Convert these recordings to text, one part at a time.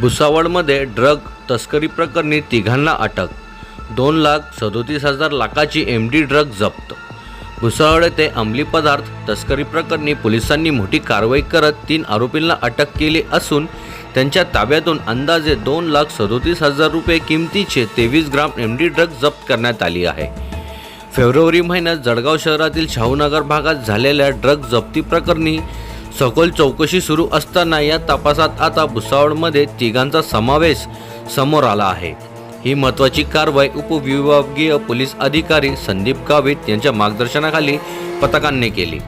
भुसावळमध्ये drug तस्करी प्रकरणी तिघांना अटक. दोन लाख सदोतीस हजार लाखाची एम डी ड्रग जप्त. भुसावळ येथे अंमली पदार्थ तस्करी प्रकरणी पोलिसांनी मोठी कारवाई करत तीन आरोपींना अटक केली असून त्यांच्या ताब्यातून अंदाजे दोन लाख सदोतीस हजार रुपये किमतीचे तेवीस ग्राम एम डी ड्रग जप्त करण्यात आली आहे. फेब्रुवारी महिन्यात जळगाव शहरातील शाहूनगर भागात झालेल्या ड्रग जप्ती प्रकरणी सखोल चौकशी सुरू असताना या तपासात आता भुसावळमध्ये तिघांचा समावेश समोर आला आहे. ही महत्त्वाची कारवाई उपविभागीय पोलीस अधिकारी संदीप गावित यांच्या मार्गदर्शनाखाली पथकांनी केली.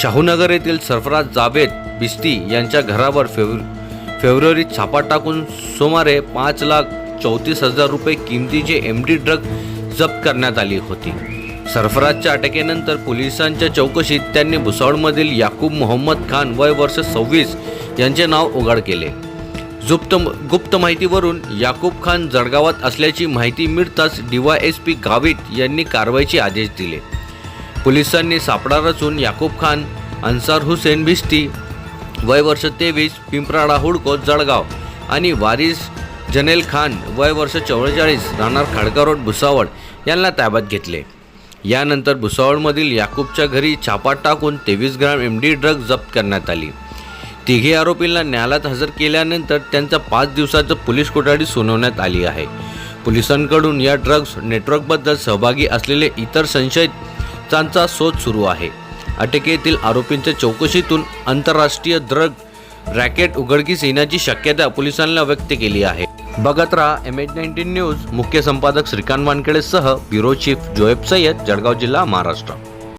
शाहूनगर येथील सरफराज जावेद बिस्ती यांच्या घरावर फेब्रु फेब्रुवारीत छापा टाकून सुमारे पाच लाख चौतीस हजार रुपये किमतीचे एम डी ड्रग जप्त करण्यात आली होती. सरफराजच्या अटकेनंतर पोलिसांच्या चौकशीत त्यांनी भुसावळमधील याकूब मोहम्मद खान वय वर्ष सव्वीस यांचे नाव उघड केले. गुप्त गुप्त माहितीवरून याकूब खान जळगावात असल्याची माहिती मिळताच डीवाय एस पी गावित यांनी कारवाईचे आदेश दिले. पोलिसांनी सापडा रचून याकूब खान अन्सार हुसेन भिस्ती वय वर्ष तेवीस पिंपराळा हुडको जळगाव आणि वारिस जनेल खान वय वर्ष चव्वेचाळीस राहणार खाडका रोड भुसावळ यांना ताब्यात घेतले. यानंतर भुसावळमधील याकूबच्या घरी छापा टाकून तेवीस ग्राम एम डी ड्रग जप्त करण्यात आली. तिघे आरोपींना न्यायालयात हजर केल्यानंतर त्यांचा पाच दिवसाचं पोलीस कोठडी सुनावण्यात आली आहे. पोलिसांकडून या ड्रग्ज नेटवर्कबद्दल सहभागी असलेले इतर संशयितांचा शोध सुरू आहे. अटकेतील आरोपींच्या चौकशीतून आंतरराष्ट्रीय ड्रग रॅकेट उघडकीस येण्याची शक्यता पोलिसांना व्यक्त केली आहे. बघत राहा एम एच नाईन्टीन न्यूज मुख्य संपादक श्रीकांत वानखेडेसह ब्युरो चीफ जोएब सय्यद जळगाव जिल्हा महाराष्ट्र.